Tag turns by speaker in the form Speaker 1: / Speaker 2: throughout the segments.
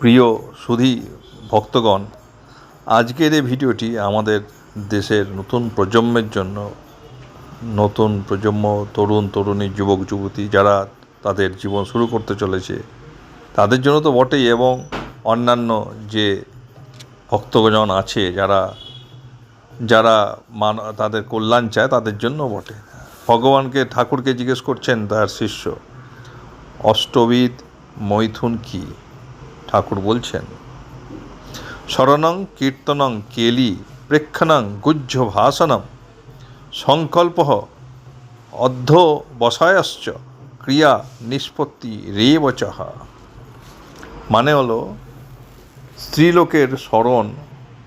Speaker 1: প্রিয় সুধী ভক্তগণ আজকের এই ভিডিওটি আমাদের দেশের নতুন প্রজন্মের জন্য নতুন প্রজন্ম তরুণ তরুণী যুবক যুবতী যারা তাদের জীবন শুরু করতে চলেছে তাদের জন্য তো বটেই এবং অন্যান্য যে ভক্তগণ আছে যারা যারা মান তাদের কল্যাণ চায় তাদের জন্য বটে ভগবানকে ঠাকুরকে জিজ্ঞেস করছেন তার শিষ্য অষ্টবিদ মৈথুন কী ঠাকুর বলছেন স্মরণং কীর্তনং কেলি প্রেক্ষণং গুজ্জ ভাষণম সংকল্প অধ্য বসায়শ্চ ক্রিয়া নিষ্পত্তি রেবচহ মানে হলো স্ত্রীলোকের স্মরণ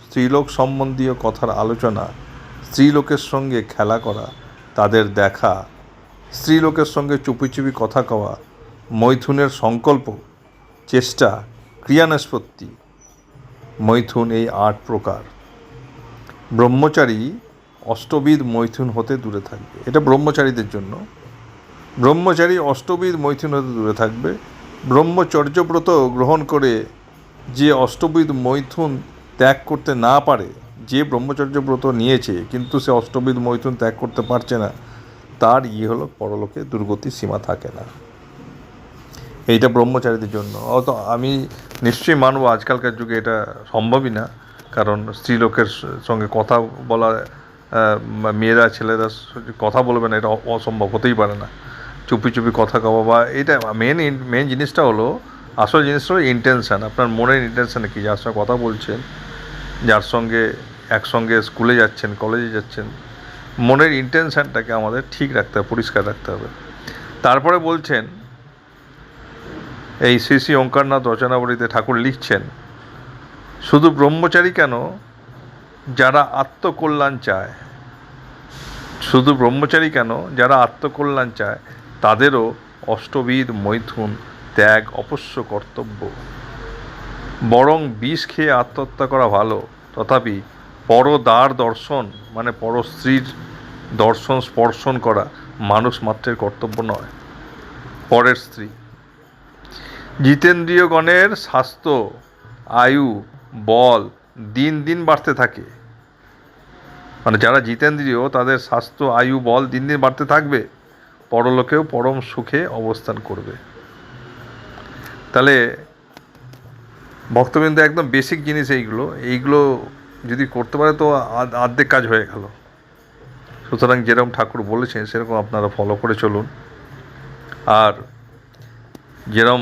Speaker 1: স্ত্রীলোক সম্বন্ধীয় কথার আলোচনা স্ত্রীলোকের সঙ্গে খেলা করা তাদের দেখা স্ত্রীলোকের সঙ্গে চুপি চুপি কথা কওয়া মৈথুনের সংকল্প চেষ্টা নিষ্পত্তি মৈথুন এই আট প্রকার ব্রহ্মচারী অষ্টবিধ মৈথুন হতে দূরে থাকবে এটা ব্রহ্মচারীদের জন্য ব্রহ্মচারী অষ্টবিধ মৈথুন হতে দূরে থাকবে ব্রহ্মচর্যব্রত গ্রহণ করে যে অষ্টবিধ মৈথুন ত্যাগ করতে না পারে যে ব্রহ্মচর্যব্রত নিয়েছে কিন্তু সে অষ্টবিধ মৈথুন ত্যাগ করতে পারছে না তার ইয়ে হলো পরলোকে দুর্গতির সীমা থাকে না এইটা ব্রহ্মচারীদের জন্য অত আমি নিশ্চয়ই মানব আজকালকার যুগে এটা সম্ভবই না কারণ স্ত্রীলোকের সঙ্গে কথা বলা মেয়েরা ছেলেরা কথা বলবে না এটা অসম্ভব হতেই পারে না চুপি চুপি কথা কওয়া বা এটা মেন মেন জিনিসটা হলো আসল জিনিসটা হলো ইন্টেনশান আপনার মনের ইন্টেনশান কি যার সঙ্গে কথা বলছেন যার সঙ্গে একসঙ্গে স্কুলে যাচ্ছেন কলেজে যাচ্ছেন মনের ইন্টেনশানটাকে আমাদের ঠিক রাখতে হবে পরিষ্কার রাখতে হবে তারপরে বলছেন এই শ্রী শ্রী ওঙ্কারনাথ রচনাবলীতে ঠাকুর লিখছেন শুধু ব্রহ্মচারী কেন যারা আত্মকল্যাণ চায় শুধু ব্রহ্মচারী কেন যারা আত্মকল্যাণ চায় তাদেরও অষ্টবিধ মৈথুন ত্যাগ অপস্য কর্তব্য বরং বিষ খেয়ে আত্মহত্যা করা ভালো তথাপি পর দ্বার দর্শন মানে স্ত্রীর দর্শন স্পর্শন করা মানুষ মাত্রের কর্তব্য নয় পরের স্ত্রী জিতেন্দ্রিয়গণের স্বাস্থ্য আয়ু বল দিন দিন বাড়তে থাকে মানে যারা জিতেন্দ্রিয় তাদের স্বাস্থ্য আয়ু বল দিন দিন বাড়তে থাকবে পরলোকেও পরম সুখে অবস্থান করবে তাহলে ভক্তবৃন্দ একদম বেসিক জিনিস এইগুলো এইগুলো যদি করতে পারে তো আর্ধেক কাজ হয়ে গেল সুতরাং যেরকম ঠাকুর বলেছেন সেরকম আপনারা ফলো করে চলুন আর যেরম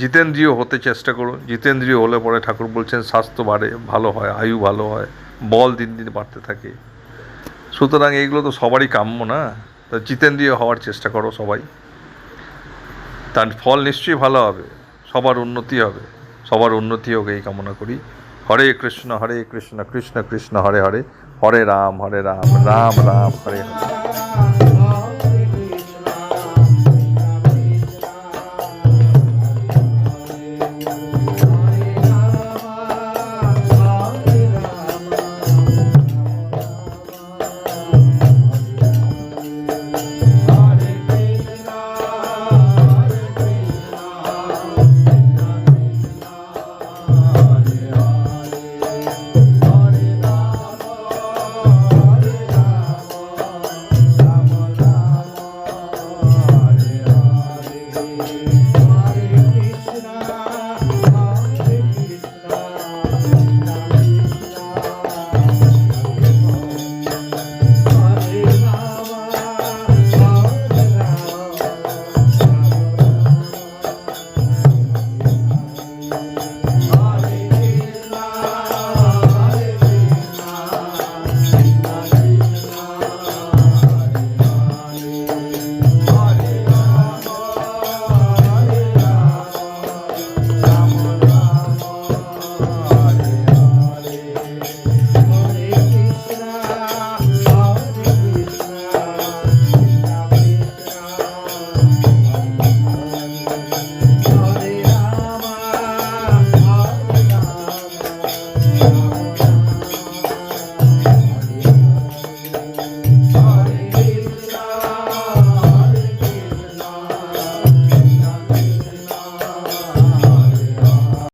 Speaker 1: জিতেন্দ্রীয় হতে চেষ্টা করুন জিতেন্দ্রীয় হলে পরে ঠাকুর বলছেন স্বাস্থ্য বাড়ে ভালো হয় আয়ু ভালো হয় বল দিন দিন বাড়তে থাকে সুতরাং এইগুলো তো সবারই কাম্য না তা জিতেন্দ্রীয় হওয়ার চেষ্টা করো সবাই তার ফল নিশ্চয়ই ভালো হবে সবার উন্নতি হবে সবার উন্নতি হোক এই কামনা করি হরে কৃষ্ণ হরে কৃষ্ণ কৃষ্ণ কৃষ্ণ হরে হরে হরে রাম হরে রাম রাম রাম হরে হরে